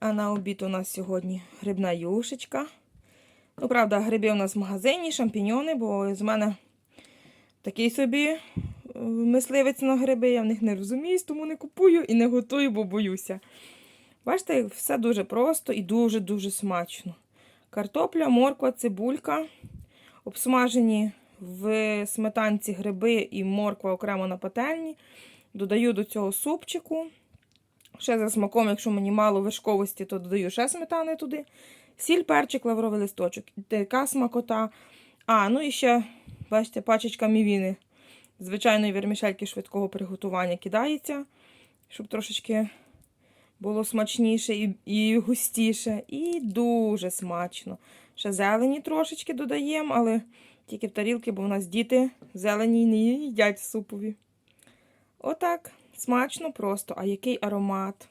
А на обід у нас сьогодні грибна юшечка. Ну, правда, гриби у нас в магазині, шампіньони, бо з мене такий собі е, мисливець на гриби. Я в них не розуміюсь, тому не купую і не готую, бо боюся. Бачите, все дуже просто і дуже-дуже смачно. Картопля, морква, цибулька, обсмажені в сметанці гриби і морква окремо на пательні. Додаю до цього супчику. Ще за смаком, якщо мені мало вишковості, то додаю ще сметани туди. Сіль, перчик, лавровий листочок. Така смакота. А, ну і ще, бачите, пачечка мівіни. Звичайної вермішельки швидкого приготування кидається, щоб трошечки було смачніше і, і густіше. І дуже смачно. Ще зелені трошечки додаємо, але тільки в тарілки, бо в нас діти зелені не їдять супові. Отак. Смачно просто. А який аромат.